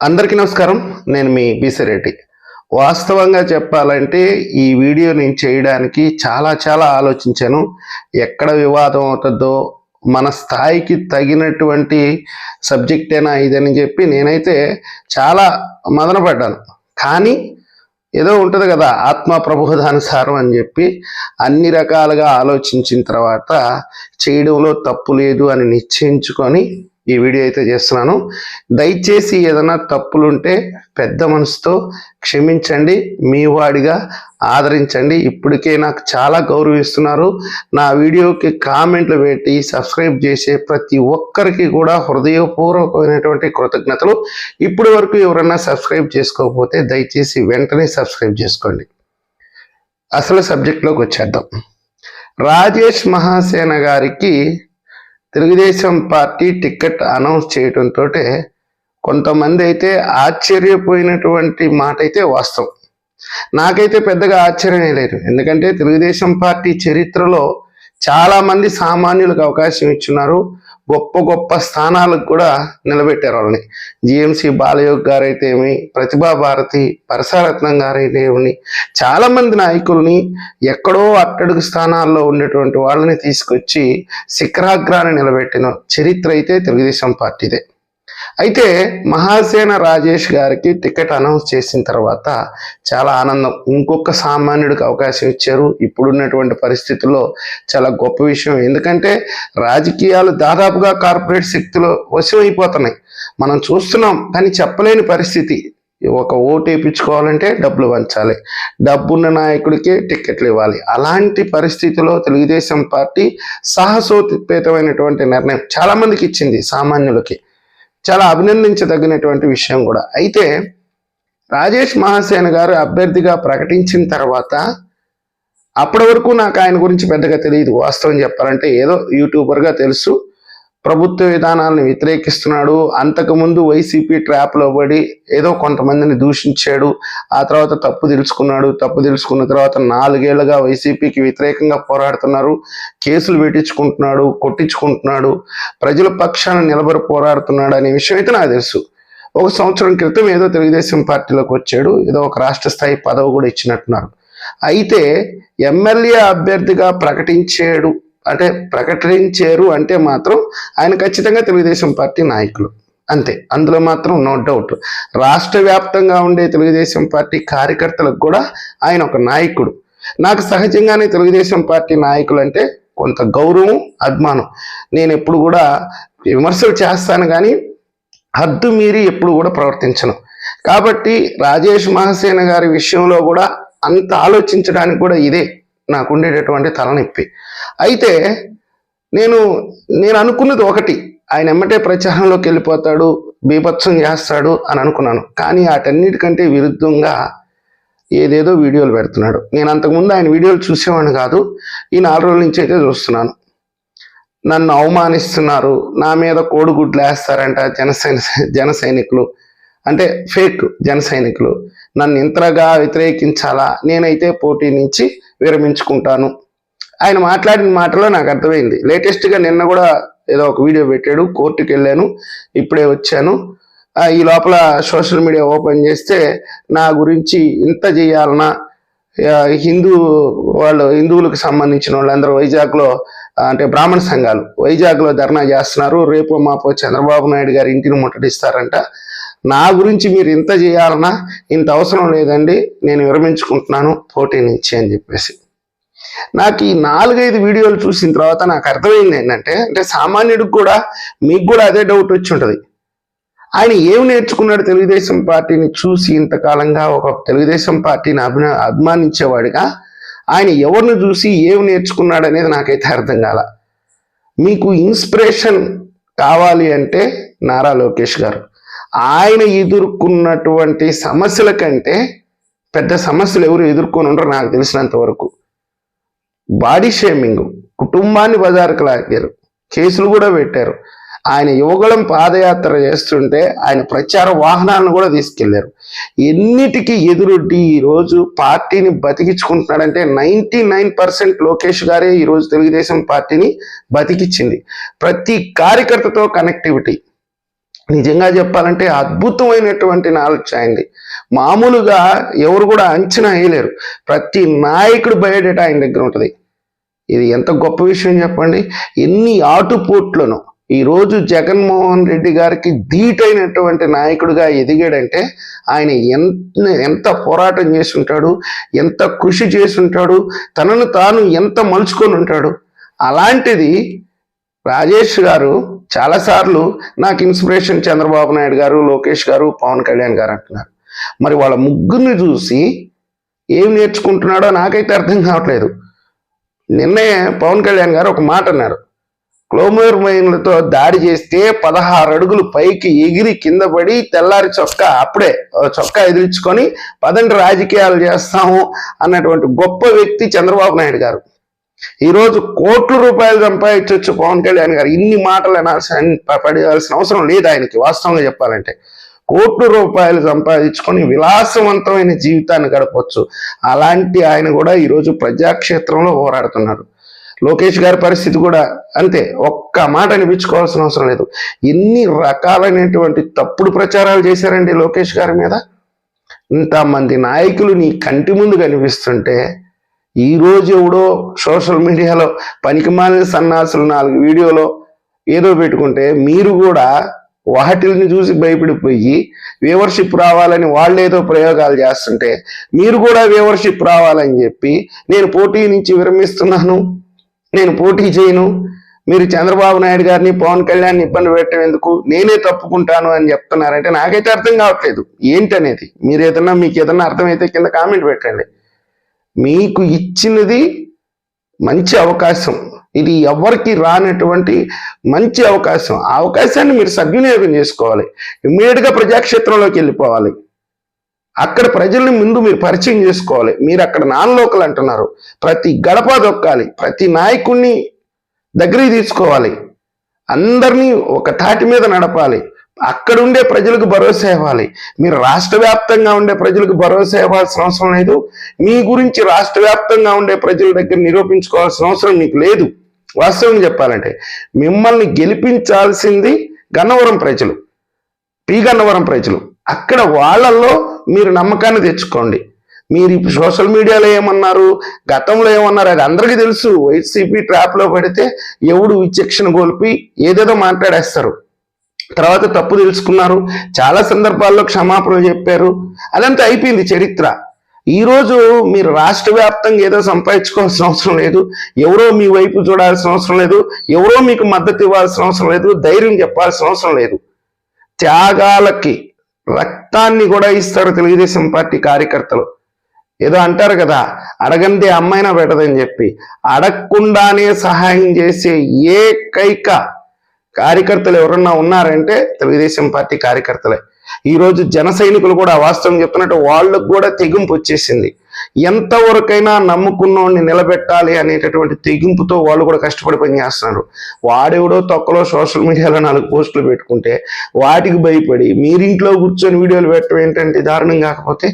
అందరికీ నమస్కారం. నేను మీ బీసిరెడ్డి వాస్తవంగా చెప్పాలంటే ఈ వీడియో నేను చేయడానికి చాలా చాలా ఆలోచించాను. ఎక్కడ వివాదం అవుతుందో మన స్థాయికి తగినటువంటి సబ్జెక్టేనా ఇదని చెప్పి నేనైతే చాలా మదనపడ్డాను కానీ ఏదో ఉంటుంది కదా ఆత్మ ప్రబోధానుసారం అని చెప్పి అన్ని రకాలుగా ఆలోచించిన తర్వాత చేయడంలో తప్పు లేదు అని నిశ్చయించుకొని ఈ వీడియో అయితే చేస్తున్నాను. దయచేసి ఏదైనా తప్పులుంటే పెద్ద మనసుతో క్షమించండి మీ వాడిగా ఆదరించండి. ఇప్పటికే నాకు చాలా గౌరవిస్తున్నారు. నా వీడియోకి కామెంట్లు పెట్టి సబ్స్క్రైబ్ చేసే ప్రతి ఒక్కరికి కూడా హృదయపూర్వకమైనటువంటి కృతజ్ఞతలు. ఇప్పటి వరకు ఎవరన్నా సబ్స్క్రైబ్ చేసుకోకపోతే దయచేసి వెంటనే సబ్స్క్రైబ్ చేసుకోండి. అసలు సబ్జెక్ట్లోకి వచ్చేద్దాం. రాజేష్ మహాసేన గారికి తెలుగుదేశం పార్టీ టికెట్ అనౌన్స్ చేయడంతో కొంతమంది అయితే ఆశ్చర్యపోయినటువంటి మాట అయితే వాస్తవం. నాకైతే పెద్దగా ఆశ్చర్యమే లేదు. ఎందుకంటే తెలుగుదేశం పార్టీ చరిత్రలో చాలామంది సామాన్యులకు అవకాశం ఇచ్చున్నారు. గొప్ప గొప్ప స్థానాలకు కూడా నిలబెట్టారు వాళ్ళని. జిఎంసి బాలయోగ్ గారైతే ఏమి ప్రతిభా భారతి పరసారత్నం గారైతే ఏమి నాయకుల్ని ఎక్కడో అట్టడుగు స్థానాల్లో ఉండేటువంటి వాళ్ళని తీసుకొచ్చి శిఖరాగ్రాన్ని నిలబెట్టిన చరిత్ర అయితే తెలుగుదేశం పార్టీదే. అయితే మహాసేన రాజేష్ గారికి టికెట్ అనౌన్స్ చేసిన తర్వాత చాలా ఆనందం. ఇంకొక సామాన్యుడికి అవకాశం ఇచ్చారు. ఇప్పుడున్నటువంటి పరిస్థితుల్లో చాలా గొప్ప విషయం. ఎందుకంటే రాజకీయాలు దాదాపుగా కార్పొరేట్ శక్తులు వశమైపోతున్నాయి. మనం చూస్తున్నాం కానీ చెప్పలేని పరిస్థితి. ఒక ఓటు వేయించుకోవాలంటే డబ్బులు పంచాలి. డబ్బున్న నాయకుడికి టిక్కెట్లు ఇవ్వాలి. అలాంటి పరిస్థితిలో తెలుగుదేశం పార్టీ సాహసోపేతమైనటువంటి నిర్ణయం చాలామందికి ఇచ్చింది సామాన్యులకి. చాలా అభినందించదగినటువంటి విషయం కూడా. అయితే రాజేష్ మహాసేన గారు అభ్యర్థిగా ప్రకటించిన తర్వాత అప్పటి వరకు నాకు ఆయన గురించి పెద్దగా తెలియదు వాస్తవం చెప్పాలంటే ఏదో యూట్యూబర్గా తెలుసు. ప్రభుత్వ విధానాలను వ్యతిరేకిస్తున్నాడు. అంతకుముందు వైసీపీ ట్రాప్లో పడి ఏదో కొంతమందిని దూషించాడు. ఆ తర్వాత తప్పు తెలుసుకున్నాడు. తప్పు తెలుసుకున్న తర్వాత నాలుగేళ్ళుగా వైసీపీకి వ్యతిరేకంగా పోరాడుతున్నారు. కేసులు పెట్టించుకుంటున్నాడు కొట్టించుకుంటున్నాడు. ప్రజల పక్షాన నిలబడి పోరాడుతున్నాడు అనే విషయం అయితే నాకు తెలుసు. ఒక సంవత్సరం క్రితం ఏదో తెలుగుదేశం పార్టీలోకి వచ్చాడు. ఏదో ఒక రాష్ట్ర స్థాయి పదవి కూడా ఇచ్చినట్టున్నారు. అయితే ఎమ్మెల్యే అభ్యర్థిగా ప్రకటించాడు. అంటే ప్రకటించారు అంటే మాత్రం ఆయన ఖచ్చితంగా తెలుగుదేశం పార్టీ నాయకులు. అంతే. అందులో మాత్రం నో డౌట్ రాష్ట్ర వ్యాప్తంగా ఉండే తెలుగుదేశం పార్టీ కార్యకర్తలకు కూడా ఆయన ఒక నాయకుడు. నాకు సహజంగానే తెలుగుదేశం పార్టీ నాయకులు అంటే కొంత గౌరవం అభిమానం. నేను ఎప్పుడు కూడా విమర్శలు చేస్తాను కానీ హద్దు మీరి ఎప్పుడు కూడా ప్రవర్తించను. కాబట్టి రాజేష్ మహాసేన గారి విషయంలో కూడా అంత ఆలోచించడానికి కూడా ఇదే. నాకు ఉండేటటువంటి తలనొప్పి. అయితే నేను నేను అనుకున్నది ఒకటి ఆయన ఎమ్మటే ప్రచారంలోకి వెళ్ళిపోతాడు బీభత్సం చేస్తాడు అని అనుకున్నాను. కానీ వాటన్నిటికంటే విరుద్ధంగా ఏదేదో వీడియోలు పెడుతున్నాడు. నేను అంతకుముందు ఆయన వీడియోలు చూసేవాడిని కాదు ఈ నాలుగు రోజుల నుంచి అయితే చూస్తున్నాను. నన్ను అవమానిస్తున్నారు నా మీద కోడిగుడ్లు వేస్తారంట జనసైన జన సైనికులు. అంటే ఫేక్ జన సైనికులు. నన్ను ఇంతగా వ్యతిరేకించాలా? నేనైతే పోటీ నుంచి విరమించుకుంటాను. ఆయన మాట్లాడిన మాటలో నాకు అర్థమైంది. లేటెస్ట్గా నిన్న కూడా ఏదో ఒక వీడియో పెట్టాడు. కోర్టుకి వెళ్ళాను. ఇప్పుడే వచ్చాను. ఈ లోపల సోషల్ మీడియా ఓపెన్ చేస్తే నా గురించి ఇంత చేయాలన్నా హిందూ వాళ్ళు హిందువులకు సంబంధించిన వాళ్ళందరూ వైజాగ్లో అంటే బ్రాహ్మణ సంఘాలు వైజాగ్లో ధర్నా చేస్తున్నారు. రేపు మాపో చంద్రబాబు నాయుడు గారి ఇంటిని ముట్టడిస్తారంట. నా గురించి మీరు ఇంత చేయాలన్నా ఇంత అవసరం లేదండి నేను విరమించుకుంటున్నాను పోటీ నుంచి అని చెప్పేసి. నాకు ఈ నాలుగైదు వీడియోలు చూసిన తర్వాత నాకు అర్థమైంది ఏంటంటే అంటే సామాన్యుడికి కూడా మీకు కూడా అదే డౌట్ వచ్చి ఉంటుంది. ఆయన ఏం నేర్చుకున్నాడు తెలుగుదేశం పార్టీని చూసి ఇంతకాలంగా ఒక తెలుగుదేశం పార్టీని అభిన అభిమానించేవాడిగా ఆయన ఎవరిని చూసి ఏం నేర్చుకున్నాడు అనేది నాకైతే అర్థం కాల. మీకు ఇన్స్పిరేషన్ కావాలి అంటే నారా లోకేష్ గారు. ఆయన ఎదుర్కొన్నటువంటి సమస్యల కంటే పెద్ద సమస్యలు ఎవరు ఎదుర్కొని ఉండరు నాకు తెలిసినంత వరకు. బాడీ షేమింగ్ కుటుంబాన్ని బజారుకు లాగారు. కేసులు కూడా పెట్టారు. ఆయన యువగళం పాదయాత్ర చేస్తుంటే ఆయన ప్రచార వాహనాలను కూడా తీసుకెళ్ళారు. ఎన్నిటికీ ఎదురొడ్డి ఈ రోజు పార్టీని బతికించుకుంటున్నాడంటే నైన్టీ నైన్ పర్సెంట్ లోకేష్ గారే ఈరోజు తెలుగుదేశం పార్టీని బతికిచ్చింది. ప్రతి కార్యకర్తతో కనెక్టివిటీ నిజంగా చెప్పాలంటే అద్భుతమైనటువంటి నాలెడ్జ్ అయింది మామూలుగా ఎవరు కూడా అంచనా వేయలేరు. ప్రతి నాయకుడు బయోడేటా ఆయన దగ్గర ఉంటుంది. ఇది ఎంత గొప్ప విషయం చెప్పండి? ఎన్ని ఆటుపోట్లను ఈరోజు జగన్మోహన్ రెడ్డి గారికి ధీటైనటువంటి నాయకుడిగా ఎదిగాడంటే ఆయన ఎంత ఎంత పోరాటం చేసి ఉంటాడు ఎంత కృషి చేసి ఉంటాడు తనను తాను ఎంత మలుచుకొని ఉంటాడు. అలాంటిది రాజేష్ గారు చాలాసార్లు నాకు ఇన్స్పిరేషన్ చంద్రబాబు నాయుడు గారు లోకేష్ గారు పవన్ కళ్యాణ్ గారు అంటున్నారు. మరి వాళ్ళ ముగ్గురిని చూసి ఏం నేర్చుకుంటున్నాడో నాకైతే అర్థం కావట్లేదు. నిన్నే పవన్ కళ్యాణ్ గారు ఒక మాట అన్నారు. క్లోమోర్ మైన్లతో దాడి చేస్తే పదహారు అడుగులు పైకి ఎగిరి కింద పడి తెల్లారి చొక్కా అప్పుడే చొక్కా ఎదిరించుకొని పదండి రాజకీయాలు చేస్తాము అన్నటువంటి గొప్ప వ్యక్తి చంద్రబాబు నాయుడు గారు. ఈరోజు కోట్ల రూపాయలు సంపాదించవచ్చు పవన్ కళ్యాణ్ గారు. ఇన్ని మాటలు అనాల్సిన పడాల్సిన అవసరం లేదు ఆయనకి వాస్తవంగా చెప్పాలంటే. కోట్ల రూపాయలు సంపాదించుకొని విలాసవంతమైన జీవితాన్ని గడపవచ్చు అలాంటి ఆయన కూడా ఈరోజు ప్రజాక్షేత్రంలో పోరాడుతున్నారు. లోకేష్ గారి పరిస్థితి కూడా అంతే. ఒక్క మాట అనిపించుకోవాల్సిన అవసరం లేదు. ఎన్ని రకాలైనటువంటి తప్పుడు ప్రచారాలు చేశారండి లోకేష్ గారి మీద? ఇంతమంది నాయకులు నీ కంటి ముందు కనిపిస్తుంటే ఈ రోజు ఎవడో సోషల్ మీడియాలో పనికిమాలిన సన్నాసులు నాలుగు వీడియోలో ఏదో పెట్టుకుంటే మీరు కూడా వాటిని చూసి భయపడిపోయి వ్యూవర్షిప్ రావాలని వాళ్ళు ఏదో ప్రయోగాలు చేస్తుంటే మీరు కూడా వ్యూవర్షిప్ రావాలని చెప్పి నేను పోటీ నుంచి విరమిస్తున్నాను నేను పోటీ చేయను మీరు చంద్రబాబు నాయుడు గారిని పవన్ కళ్యాణ్ ఇబ్బంది పెట్టడం ఎందుకు? నేనే తప్పుకుంటాను అని చెప్తున్నారంటే నాకైతే అర్థం కావట్లేదు. ఏంటనేది? మీరు ఏదన్నా మీకు ఏదన్నా అర్థమైతే కింద కామెంట్ పెట్టండి. మీకు ఇచ్చినది మంచి అవకాశం. ఇది ఎవరికి రానటువంటి మంచి అవకాశం. ఆ అవకాశాన్ని మీరు సద్వినియోగం చేసుకోవాలి. ఇమ్మీడియట్గా ప్రజాక్షేత్రంలోకి వెళ్ళిపోవాలి. అక్కడ ప్రజల్ని ముందు మీరు పరిచయం చేసుకోవాలి. మీరు అక్కడ నాన్ లోకల్ అంటున్నారు. ప్రతి గడప దొక్కాలి. ప్రతి నాయకుడిని దగ్గరికి తీసుకోవాలి. అందరినీ ఒక తాటి మీద నడపాలి. అక్కడుండే ప్రజలకు భరోసా ఇవ్వాలి. మీరు రాష్ట్ర వ్యాప్తంగా ఉండే ప్రజలకు భరోసా ఇవ్వాల్సిన అవసరం లేదు. మీ గురించి రాష్ట్ర వ్యాప్తంగా ఉండే ప్రజల దగ్గర నిరూపించుకోవాల్సిన అవసరం మీకు లేదు. వాస్తవం చెప్పాలంటే మిమ్మల్ని గెలిపించాల్సింది గన్నవరం ప్రజలు. పి గన్నవరం ప్రజలు. అక్కడ వాళ్ళల్లో మీరు నమ్మకాన్ని తెచ్చుకోండి. మీరు ఇప్పుడు సోషల్ మీడియాలో ఏమన్నారు? గతంలో ఏమన్నారు? అది అందరికీ తెలుసు. వైసీపీ ట్రాప్లో పడితే ఎవడు విచక్షణ కోల్పి ఏదేదో మాట్లాడేస్తారు. తర్వాత తప్పు తెలుసుకున్నారు. చాలా సందర్భాల్లో క్షమాపణలు చెప్పారు. అదంతా అయిపోయింది చరిత్ర. ఈరోజు మీరు రాష్ట్ర వ్యాప్తంగా ఏదో సంపాదించుకోవాల్సిన అవసరం లేదు. ఎవరో మీ వైపు చూడాల్సిన అవసరం లేదు. ఎవరో మీకు మద్దతు ఇవ్వాల్సిన అవసరం లేదు. ధైర్యం చెప్పాల్సిన అవసరం లేదు. త్యాగాలకి రక్తాన్ని కూడా ఇస్తారు తెలుగుదేశం పార్టీ కార్యకర్తలు. ఏదో అంటారు కదా అడగందే అమ్మాయినా పెట్టదని చెప్పి. అడగకుండానే సహాయం చేసే ఏకైక కార్యకర్తలు ఎవరన్నా ఉన్నారంటే తెలుగుదేశం పార్టీ కార్యకర్తలే. ఈరోజు జన సైనికులు కూడా వాస్తవం చెప్తున్నట్టు వాళ్ళకు కూడా తెగింపు వచ్చేసింది. ఎంతవరకైనా నమ్ముకున్నోడిని నిలబెట్టాలి అనేటటువంటి తెగింపుతో వాళ్ళు కూడా కష్టపడి పనిచేస్తున్నారు వాడెవడో తొక్కలో సోషల్ మీడియాలో నాలుగు పోస్టులు పెట్టుకుంటే వాటికి భయపడి మీరింట్లో కూర్చొని వీడియోలు పెట్టడం ఏంటంటే దారుణం కాకపోతే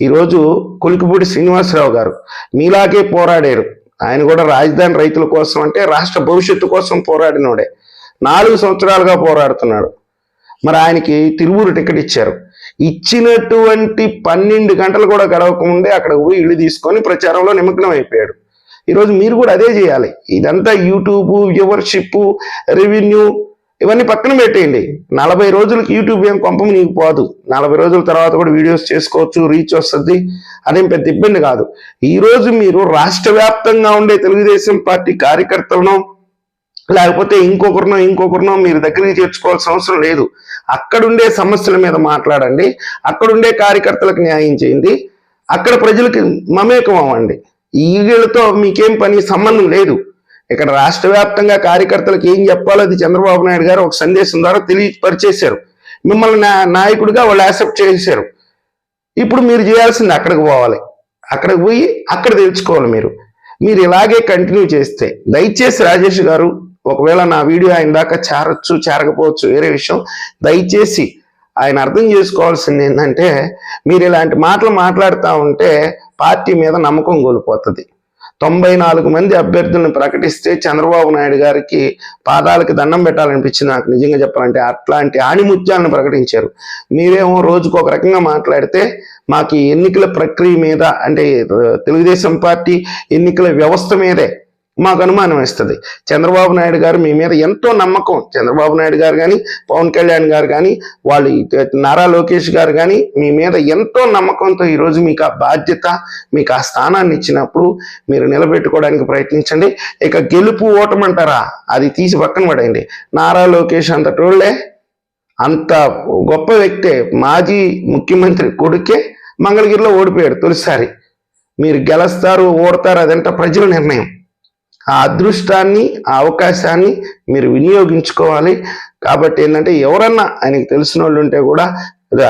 ఈరోజు కొలికిపూడి శ్రీనివాసరావు గారు మీలాగే పోరాడారు. ఆయన కూడా రాజధాని రైతుల కోసం అంటే రాష్ట్ర భవిష్యత్తు కోసం పోరాడినోడే. నాలుగు సంవత్సరాలుగా పోరాడుతున్నాడు. మరి ఆయనకి తిరువురు టికెట్ ఇచ్చారు. ఇచ్చినటువంటి పన్నెండు గంటలు కూడా గడవకముందే అక్కడికి పోయి ఇల్లు తీసుకొని ప్రచారంలో నిమగ్నం అయిపోయాడు. ఈరోజు మీరు కూడా అదే చేయాలి. ఇదంతా యూట్యూబ్ వ్యూవర్షిప్ రెవెన్యూ ఇవన్నీ పక్కన పెట్టేయండి. నలభై రోజులకి యూట్యూబ్ ఏం కొంపము నీకు పోదు. నలభై రోజుల తర్వాత కూడా వీడియోస్ చేసుకోవచ్చు రీచ్ వస్తుంది. అదేం పెద్ద ఇబ్బంది కాదు. ఈరోజు మీరు రాష్ట్ర వ్యాప్తంగా ఉండే తెలుగుదేశం పార్టీ కార్యకర్తలను లేకపోతే ఇంకొకరినో ఇంకొకరినో మీరు దగ్గరికి చేర్చుకోవాల్సిన అవసరం లేదు. అక్కడుండే సమస్యల మీద మాట్లాడండి. అక్కడుండే కార్యకర్తలకు న్యాయం చేయండి. అక్కడ ప్రజలకి మమేకం అవ్వండి. ఈ మీకేం పని సంబంధం లేదు. ఇక్కడ రాష్ట్ర వ్యాప్తంగా కార్యకర్తలకు ఏం చెప్పాలో అది చంద్రబాబు నాయుడు గారు ఒక సందేశం ద్వారా తెలియపరిచేశారు. మిమ్మల్ని నా- నాయకుడిగా వాళ్ళు యాక్సెప్ట్ చేశారు. ఇప్పుడు మీరు చేయాల్సింది అక్కడికి పోవాలి. అక్కడికి పోయి అక్కడ తెలుసుకోవాలి మీరు. మీరు ఇలాగే కంటిన్యూ చేస్తే దయచేసి రాజేష్ గారు ఒకవేళ నా వీడియో ఆయన దాకా చేరచ్చు చేరకపోవచ్చు వేరే విషయం దయచేసి ఆయన అర్థం చేసుకోవాల్సింది ఏంటంటే మీరు ఇలాంటి మాటలు మాట్లాడుతూ ఉంటే పార్టీ మీద నమ్మకం కోల్పోతుంది. తొంభై నాలుగు మంది అభ్యర్థులను ప్రకటిస్తే చంద్రబాబు నాయుడు గారికి పాదాలకు దండం పెట్టాలనిపించింది నాకు నిజంగా చెప్పాలంటే. అట్లాంటి ఆణిముత్యాలను ప్రకటించారు. మీరేమో రోజుకు ఒక రకంగా మాట్లాడితే మాకు ఎన్నికల ప్రక్రియ మీద అంటే తెలుగుదేశం పార్టీ ఎన్నికల వ్యవస్థ మీదే మాకు అనుమానం వేస్తుంది. చంద్రబాబు నాయుడు గారు మీ మీద ఎంతో నమ్మకం. చంద్రబాబు నాయుడు గారు కానీ పవన్ కళ్యాణ్ గారు కానీ వాళ్ళు నారా లోకేష్ గారు కానీ మీ మీద ఎంతో నమ్మకంతో ఈరోజు మీకు ఆ బాధ్యత మీకు ఆ స్థానాన్ని ఇచ్చినప్పుడు మీరు నిలబెట్టుకోవడానికి ప్రయత్నించండి. ఇక గెలుపు ఓటమంటారా? అది తీసి పక్కన పడేయండి. నారా లోకేష్ అంతటోళ్ళే అంత గొప్ప వ్యక్తే. మాజీ ముఖ్యమంత్రి కొడుకే మంగళగిరిలో ఓడిపోయాడు తొలిసారి. మీరు గెలుస్తారు ఓడతారు అదంతా ప్రజల నిర్ణయం. ఆ అదృష్టాన్ని ఆ అవకాశాన్ని మీరు వినియోగించుకోవాలి. కాబట్టి ఏంటంటే ఎవరన్నా ఆయనకి తెలిసిన వాళ్ళు ఉంటే కూడా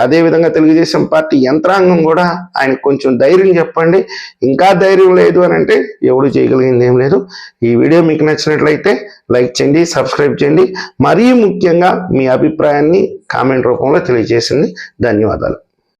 అదే- విధంగా తెలుగుదేశం పార్టీ యంత్రాంగం కూడా ఆయనకు కొంచెం ధైర్యం చెప్పండి. ఇంకా ధైర్యం లేదు అని అంటే ఎవడు చేయగలిగింది ఏం లేదు. ఈ వీడియో మీకు నచ్చినట్లయితే లైక్ చేయండి సబ్స్క్రైబ్ చేయండి. మరీ ముఖ్యంగా మీ అభిప్రాయాన్ని కామెంట్ రూపంలో తెలియజేసింది. ధన్యవాదాలు.